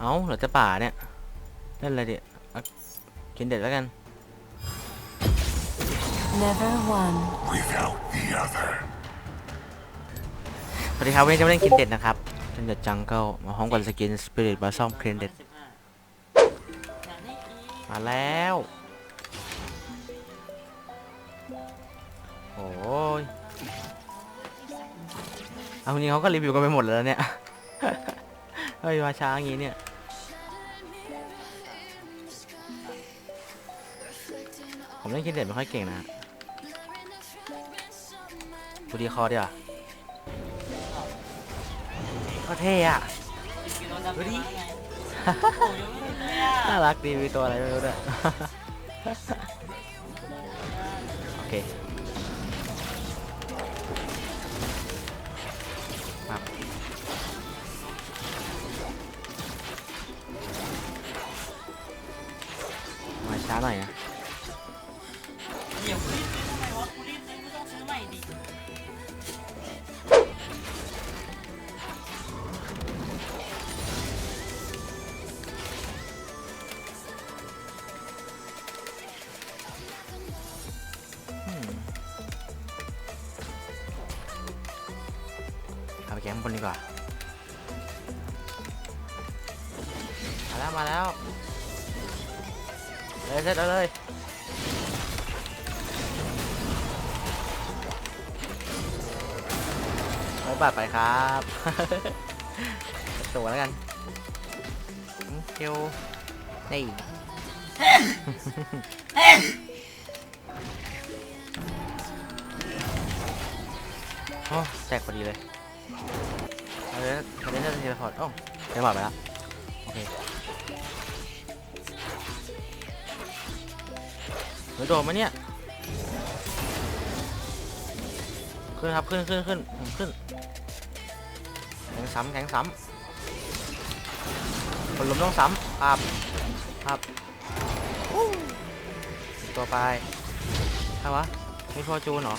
เอ้าเหลือจะป่าเนี่ยเล่นอะไรดิเอากินเด็ดแล้วกัน Never one. without the other. สวัสดีครับวันนี้จะมาเล่นกินเด็ดนะครับเล่นเด็ดจังเกิลมาพร้อมกับสกินสปิริตบาซ่อมคลีนเด็ดมาแล้วโอ้ยเอาคนนี้เขาก็รีวิวกันไปหมดแล้วเนี่ยเฮ้ยมาช้าอย่างงี้เนี่ย ผมเล่นกินเด็ดไม่ค่อยเก่งนะดูดีคอดีกว่าก็เท่อะดูดิน่ารักดีมีตัวอะไรไม่รู้ด้วยโอเค บนดีกว่า มาแล้ว มาแล้วเลยเสร็จแล้วเลยไว้บาดไปครับตัวแล้วกันเคิวนี่โอ้แจกพอดีเลย เอาเลยคาเดนจะเทเลพอร์ตโอ้เทเลพอร์ตไปแล้วโอเคเฮ้ยโดนไหมเนี่ย ขึ้นครับขึ้นขึ้นขึ้นผมขึ้นแข็งซ้ำแข็งซ้ำคนล้มต้องซ้ำครับครับตัวไปใครวะมีฟอจูนเหรอ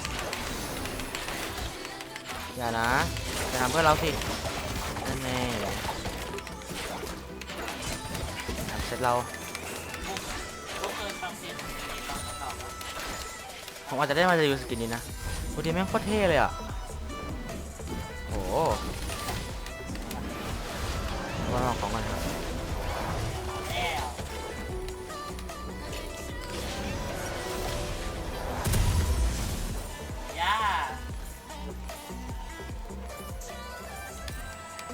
อย่านะจะทำเพื่อเราสิ นั่นแน่ทำเสร็จเรากูเคยฟังเสียงตอนเก่าๆวผมอาจจะได้มาจะยูสกินนี้นะโอ้ดีแม่งโคตรเท่เลยอะโอ้โห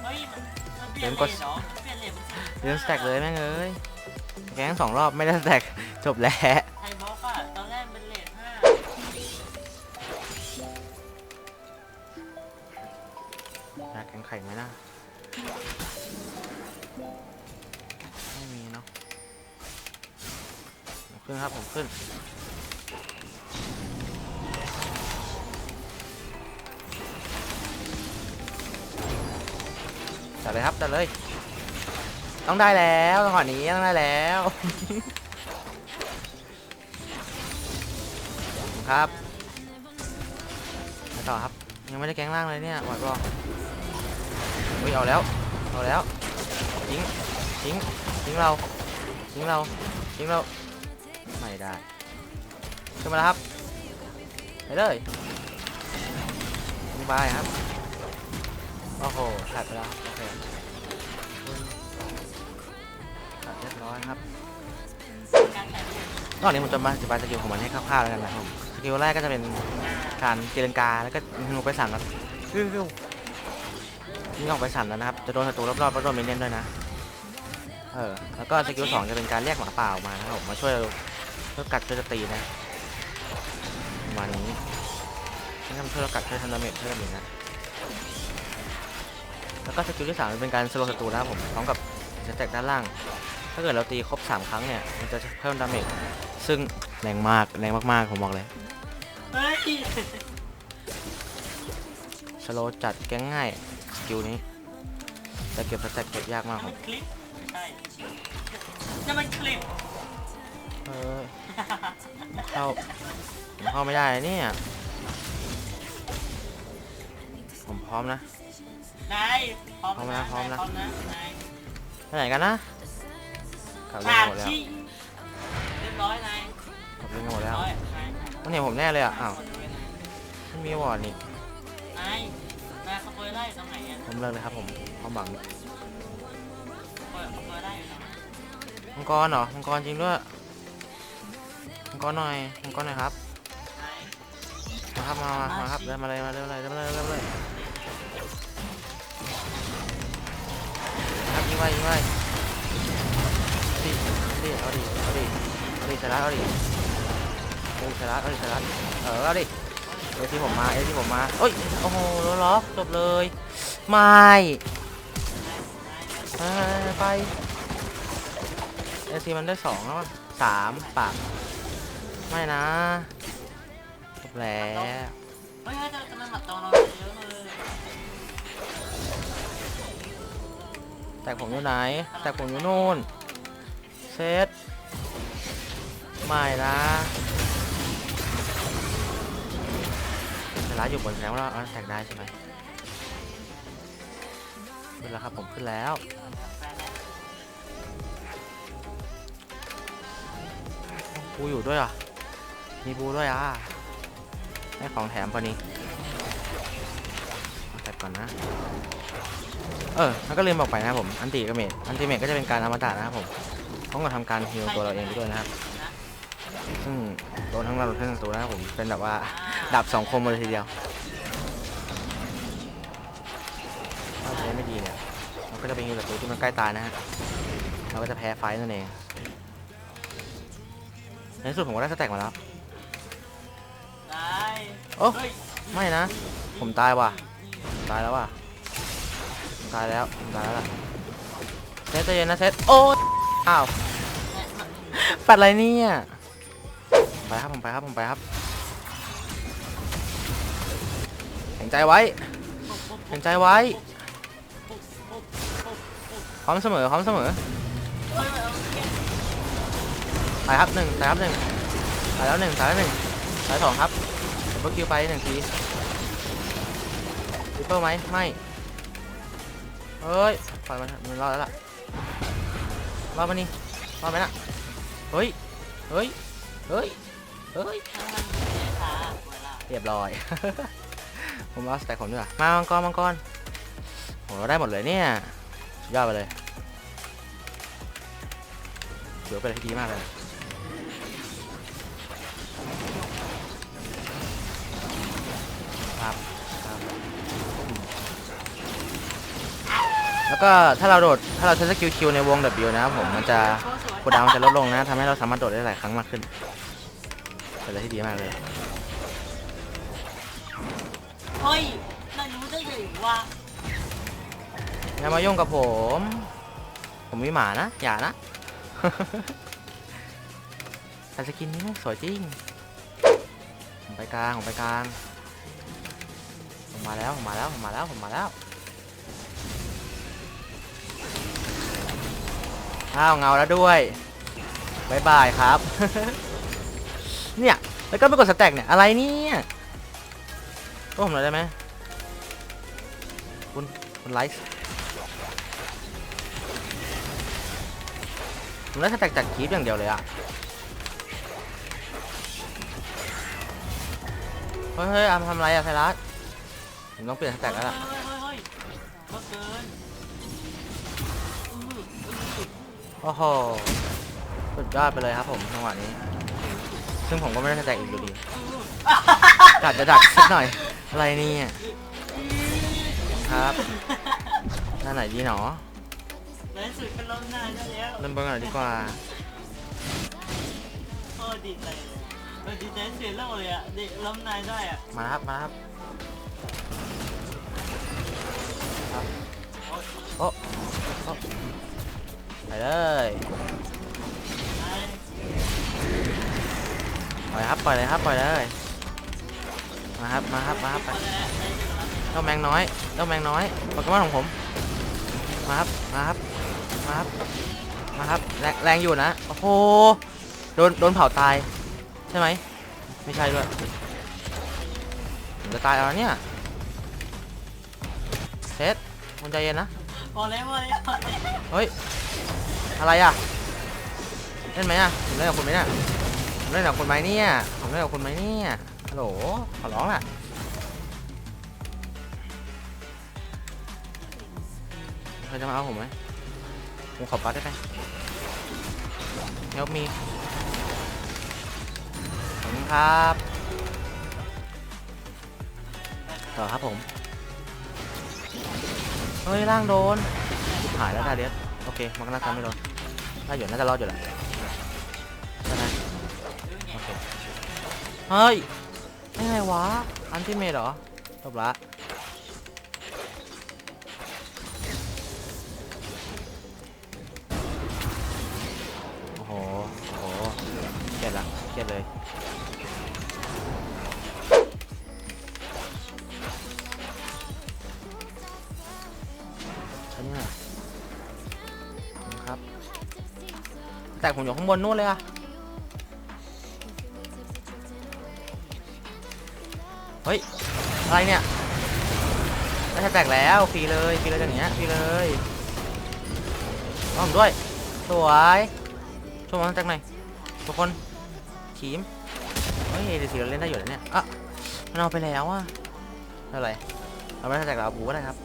ฮ้ยมันมันเปลี่ยนเลนเหรอมันเปลี่ยนเลนมันเรียนสแต็กเลยแม่งเอ้ยแกงสองรอบไม่ได้สแต็กจบแล้ว ต้องได้แล้วจังหวะนี้ต้องได้แล้ว ครับไปต่อครับ ยังไม่ได้แกงล่างเลยเนี่ยหวาดบอกอุ้ยเอาแล้วเอาแล้วทิ้งทิ้งทิ้งเราทิ้งเราทิ้งเราไม่ได้ขึ้นมาแล้วครับไปเลยขึ้นไปครับโอ้โหขาดไปแล้วโอเค ร้อยครับการแข่งขันอกนี้ผมจะมาอธิบายสกิลของมันให้คร่าวๆแล้วกันนะครับสกิลแรกก็จะเป็นการเจริญกาแล้วก็ยิงลงไปสั่นครับยิงออกไปสั่นแล้วนะครับ จะโดนศัตรูรอบๆแล้วโดนเมนเน่นด้วยนะ เออ แล้วก็สกิลสองจะเป็นการเรียกหมาป่าออกมานะครับมาช่วยเราช่วยกัดช่วยตีนะประมาณนี้นี่ทำช่วยกัดช่วยทำดาเมจเพิ่มอีกนะ แล้วก็สกิลที่สามเป็นการสโลว์ศัตรูนะครับผมพร้อมกับสแต็กด้านล่าง ถ้าเกิดเราตีครบ 3 ครั้งเนี่ย มันจะเพิ่มดาเมจ ซึ่งแรงมาก แรงมาก ๆ ผมบอกเลย เฮ้ยสโลว์จัดแก๊งง่าย สกิลนี้ แต่เก็บสแต็กเก็บยากมากผม มันคลิปใช่จะมันคลิปเออเข้าผมเข้าไม่ได้เนี่ย ผมพร้อมนะ นายพร้อมพร้อมนะนะพร้อมนะพร้อมนะนายไปไหนกันนะ กลับเรืขาอดหมดแล้วชิงเรียบร้อยนายกลับเรือนหมดแล้วร้อยนายมันเห็นผมแน่เลยอะอ้าวขโมยนายไม่มีวอร์ดนี่นายนายขโมยได้ตรงไหนอะผมเลิกเลยครับผมความหวังขโมยขโมยได้อยู่นะมังกรเหรอมังกรจริงด้วยมังกรหน่อยมังกรหน่อยครับนายมาครับมามามาครับเดินมาเลยมาเดินมาเลยเดินมาเลยเดินมาเลยครับยิงไว้ยิงไว้เอา ดิเอาดิเอาดิเอาดิเอาดิสลัดเอาดิโอ้สลัดเอาดิสลัดเออเอาดิเอที่ผมมาเอที่ผมมาโอ้ยโอ้โหล็อกจบเลยไม่ไปเอซีมันได้สองแล้วอะสามปากไม่นะจบแล้วเฮ้ยเฮ้ยทำไมหมัดตรงเราเยอะเลยแต่ผมอยู่ไหนแต่ผมอยู่นู่น เซตไม่นะเวลาอยู่บนแสดงว่าเราแตกได้ใช่ไหมขึ้นแล้วครับผมขึ้นแล้วบูอยู่ด้วยเหรอะ มีบูด้วยอะให้ของแถมปะนี่เอาแต่ก่อนนะ เออแล้วก็ลืมบอกไปนะผม อันติกเมดอันติเมดก็จะเป็นการอมตะนะครับผม ต้องมาทำการฮิลตัวเราเองไปด้วยนะครับ ซึ่งโดนทั้งเราโดนทั้งศัตรูนะครับผมเป็นแบบว่าดาบสองคมเลยทีเดียวถ้าใช้ไม่ดีเนี่ยมันก็จะเป็นฮิลศัตรูที่มันใกล้ตายนะฮะเราก็จะแพ้ไฟต์นั่นเองในที่สุดผมก็ได้สแต็กมาแล้วนายโอ้เฮ้ยไม่นะ ผมตายว่ะผมตายแล้วว่ะผมตายแล้วผมตายแล้วล่ะเซตใจเย็นนะเซตโอ้ย อ้าวปัดอะไรเนี่ยไปครับผมไปครับผมไปครับแข็งใจไว้แข็งใจไว้พร้อมเสมอพร้อมเสมอเฮ้ยเอาเก็บตายครับหนึ่งตายครับหนึ่งตายแล้วหนึ่งตายแล้วหนึ่งตายสองครับเบิร์คิวไปหนึ่งทีริปเปิลไหมไม่เฮ้ยปล่อยมันเถอะมันรอดแล้วล่ะ รอดมนี่รอดไหมน่ะเฮ้ยเฮ้ยเฮ้ยเฮ้ยเรียบร้อย ผมเอาสแต็กผมดีกว่ามามังกรมังกรโหเราได้หมดเลยเนี่ยยอดไปเลยเดี๋ยวเป็นอไรที่ดีมากเลย แล้วก็ถ้าเราโดดถ้าเราใช้สกิลคิวในวง W นะครับผมมันจะคูลดาวน์มันจะลดลงนะทำให้เราสามารถโดดได้หลายครั้งมากขึ้นเป็นอะไรที่ดีมากเลยเฮ้ยนายรู้ได้ไงวะอย่ามายุ่งกับผม ผมมีหมานะ อย่านะแต่สกินนี้สวยจริง ผมไปกลาง ผมไปกลาง ผมมาแล้ว ผมมาแล้ว ผมมาแล้ว ผมมาแล้ว อ้าวเงาแล้วด้วยบายบายครับ เนี่ย แล้วก็ไปกดสแต็กเนี่ย อะไรเนี่ยก็ผมหน่อยได้ไหมคุณคุณไลฟ์ผมได้สแต็กจากคลิปอย่างเดียวเลยอะเฮ้ยเฮ้ยอามทำไรอะไทรัสผมต้องเปลี่ยนสแต็กแล้วล่ะ อ้โห สุดยอดไปเลยครับผมจังหวะนี้ ซึ่งผมก็ไม่ได้สแต็กอีกอยู่ดีอื้อดัดจะดักสักหน่อย อะไรเนี่ยครับด้านไหนดีหนอในสุดก็ล้มหน้าได้แล้วเริ่มเบิ้งหน่อยดีกว่า โอ้ดีใจเลยเออดีใจเสียโลกเลยอะเด็กล้มนายได้อะมาแล้วครับ มาแล้วครับโอ้ยโอ้โอ้ ไปเลยนายปล่อยครับปล่อยเลยครับปล่อยเลยมาครับมาครับมาครับไปเอาแล้วได้เวลาเจ้าแมงน้อยเจ้าแมงน้อยโปเกมอนของผมมาครับมาครับมาครับมาครับแรงแรงอยู่นะโอ้โหโดนโดนเผาตายใช่ไหมไม่ใช่ด้วยผมจะตายเอาแล้วเนี่ยเซตคุณใจเย็นนะพอแล้วพอแล้วพอแล้วเฮ้ย อะไรอะเล่นไหมอะผมเล่นกับคุณไหมเนี่ยผมเล่นกับคุณไหมเนี่ยผมเล่นกับคุณไหมเนี่ยฮัลโหลขอร้องล่ะใครจะมาเอาผมไหมผมขอปัดได้ไหมเฮลมีขอบคุณครับต่อครับผม เฮ้ย ล่างโดนหายแล้วทาเดียสโอเค มันก็น่าจะไม่โดน ถ้าอยู่น่าจะรอดอยู่แหละใช่ไหมโอเคเฮ้ยยังไงวะ อันที่เมดเหรอจบละโอ้โห โอ้โหเกลียดละเกลียดเลย แต่ผมอยู่ข้างบนนู่นเลยอะเฮ้ย อะไรเนี่ยไม่ใช่แตกแล้วฟรีเลยฟรีเลยอย่างเงี้ยฟรีเลยเอาผมด้วย สวยช่วยมาแตกหน่อยทุกคนทีมเฮ้ยเดี๋ยวสีเราเล่นได้อยู่แล้วเนี่ยอะมันเอาไปแล้วอะอะไรเราไม่ได้แตกเราเอาบูก็ได้ครับ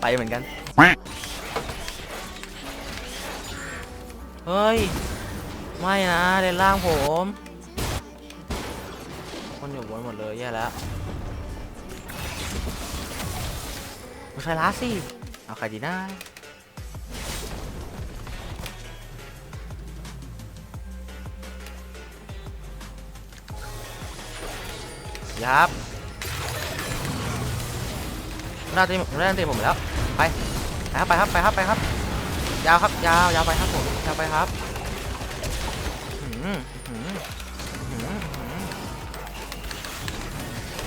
ไปเหมือนกัน เฮ้ย ไม่นะเลนล่างผม คนอยู่บนหมดเลยแย่แล้วไม่ใช่ลาสิ เอาใครดีนะยับน่าจะน่าจะตีผมแล้ว ไป ไปครับ ไปครับ ไปครับ ไปครับ ยาวครับยาวยาวไปครับผมยาวไปครับ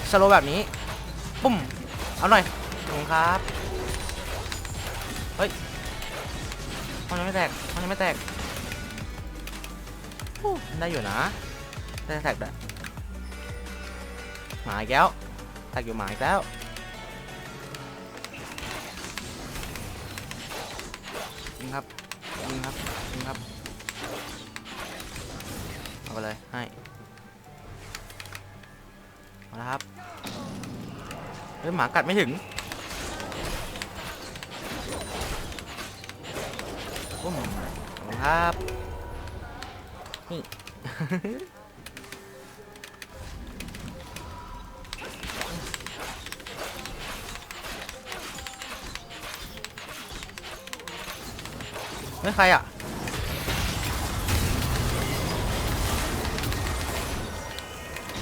สโลแบบนี้ปุ้มเอาหน่อยขอบคุณครับเฮ้ยมันยังไม่แตกมันยังไม่แตกได้อยู่นะได้แตกได้หมาอีกแล้วแตกอยู่หมาอีกแล้ว ยิงครับยิงครับยิงครับเอาไปเลยให้มาและครับเฮ้ยหมากัดไม่ถึงปุ้มขอบครับนี่ ไม่ใครอะ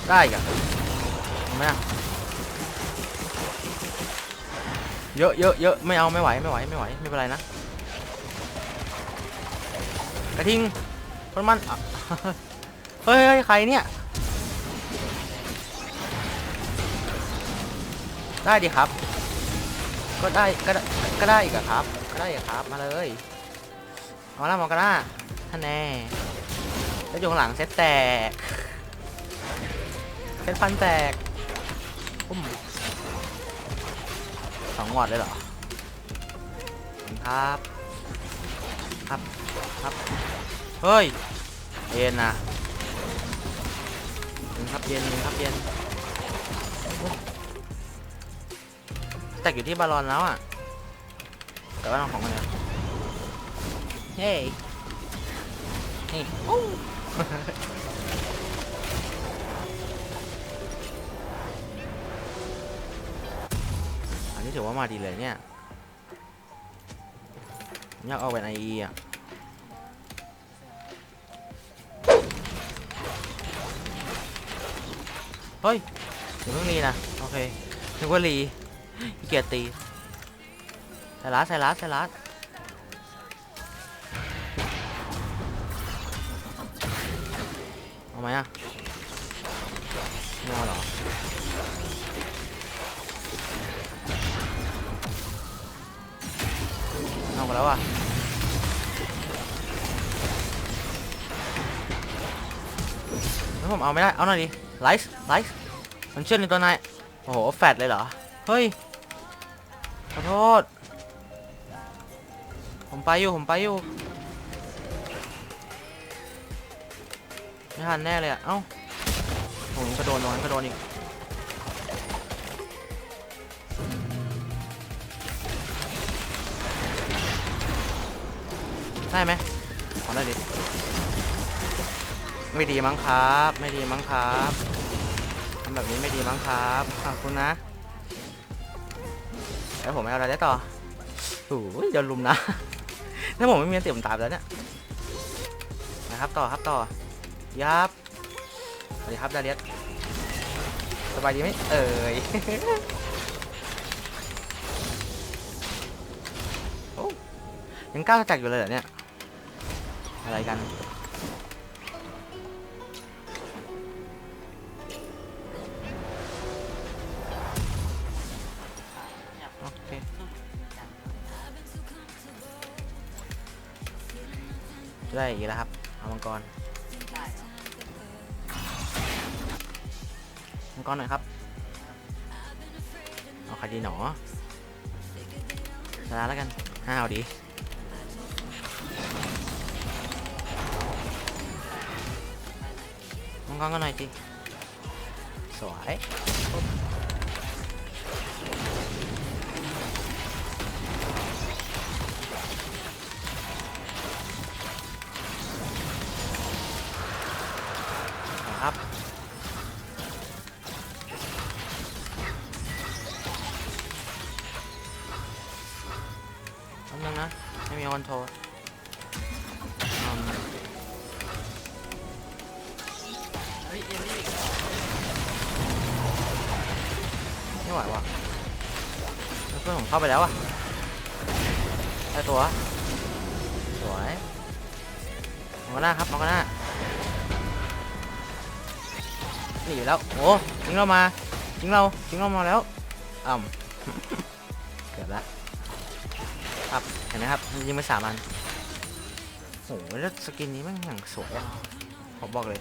ได้อีกันทำไมอะเยอะเยอะเยอะไม่เอาไม่ไหวไม่ไหวไม่ไหวไม่เป็นไรนะกระทิงคนมันอะเฮ้ยใครเนี่ยได้ดิครับ ก็ได้ก็ได้ก็ได้อีกครับ ก็ได้อีกครับมาเลย เอาละมอกันหน้าท่านแน่แล้วอยู่ข้างหลังเซตแตกเซตฟันแตกปุ้มสองหอดเลยเหรอครับครับครับเฮ้ยเย็นนะขอบคุณครับเย็นครับเย็นแตกอยู่ที่บาลอนแล้วอะแต่ว่าน้องของมันเนี่ย เฮ้ยนี่โอ้อันนี้ถือว่ามาดีเลยเนี่ยอยากเอาเป็นไอเอะเฮ้ยเดี๋ยวเพิ่งรีนะโอเคนึกว่ารีเกียจตีใส่ลัดใส่ลัดใส่ เอาไหมอะไม่เอาเหรอเอาไปแล้วอะแล้วผมเอาไม่ได้ เอาหน่อยดิ ไลท์ไลท์มันเชื่อในตัวนาย โอ้โห แฟดเลยเหรอ เฮ้ย ขอโทษ ผมไปอยู่ ผมไปอยู่ ไม่ทันแน่เลยอะ เอ้าผมกระโดนโดนกระโดนอีก ได้ไหมขอได้ดิ ไม่ดีมั้งครับ ไม่ดีมั้งครับทำแบบนี้ไม่ดีมั้งครับขอบคุณนะ แล้วผมไม่เอาอะไรได้ต่อโอ้ยเดี๋ยวลุมนะ ถ้าผมไม่มีเตียมตายไปแล้วเนี่ย นะครับต่อครับต่อ ยับสวัสดีครับดาเลียสสบายดีไหมเอ่ยโอ้ยังก้าวจักอยู่เลยเหรอเนี่ย อะไรกันโอเคได้อีกแล้วครับเอามังกร มังกรหน่อยครับเอาใครดีหนอชนะแล้วกันห้าวดีมังกรก็หน่อยจิสวยครับ ไม่ไหววะเพื่อนผมเข้าไปแล้วอะได้ตัวสวยมองกันหน้าครับมองกันหน้าหนีอยู่แล้ว โอ้ทิ้งเรามาทิ้งเราทิ้งเรามาแล้วอ่ำ เห็นไหมครับยิงไปสามอันโอ้โหแล้วสกินนี้ม่งอย่างสวยอะผมบอกเลย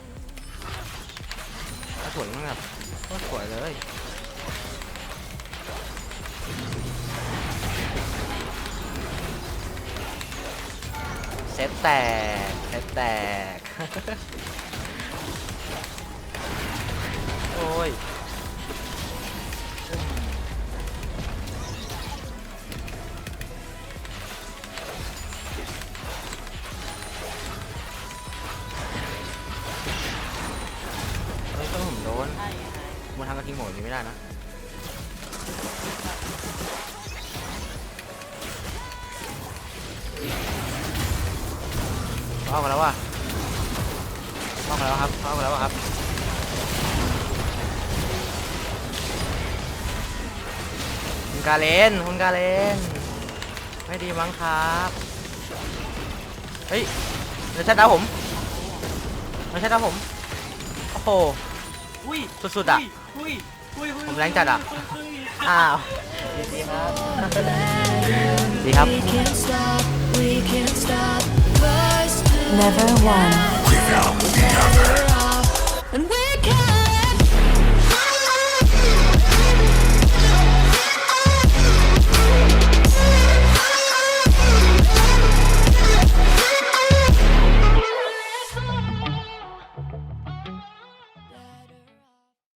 สวยมากแบบโคตรสวยเลยเซตแตกเซตแตก โอ้ย ไม่ได้นะเข้ากันแล้วว่ะเข้ากันแล้วครับเข้ากันแล้วครับคุณกาเลนคุณกาเลนไม่ดีมั้งครับเฮ้ยเดี๋ยวชัดดาวผมเดี๋ยวชัดดาวผมโอ้โหอุ้ยสุดๆอะอุ้ยอุ้ยอุ้ย ผมแรงจัดอะอุ้ยอุ้ยอ้าวดีครับดีครับ We can't stop, we can't stop. First, Never one. Without the other.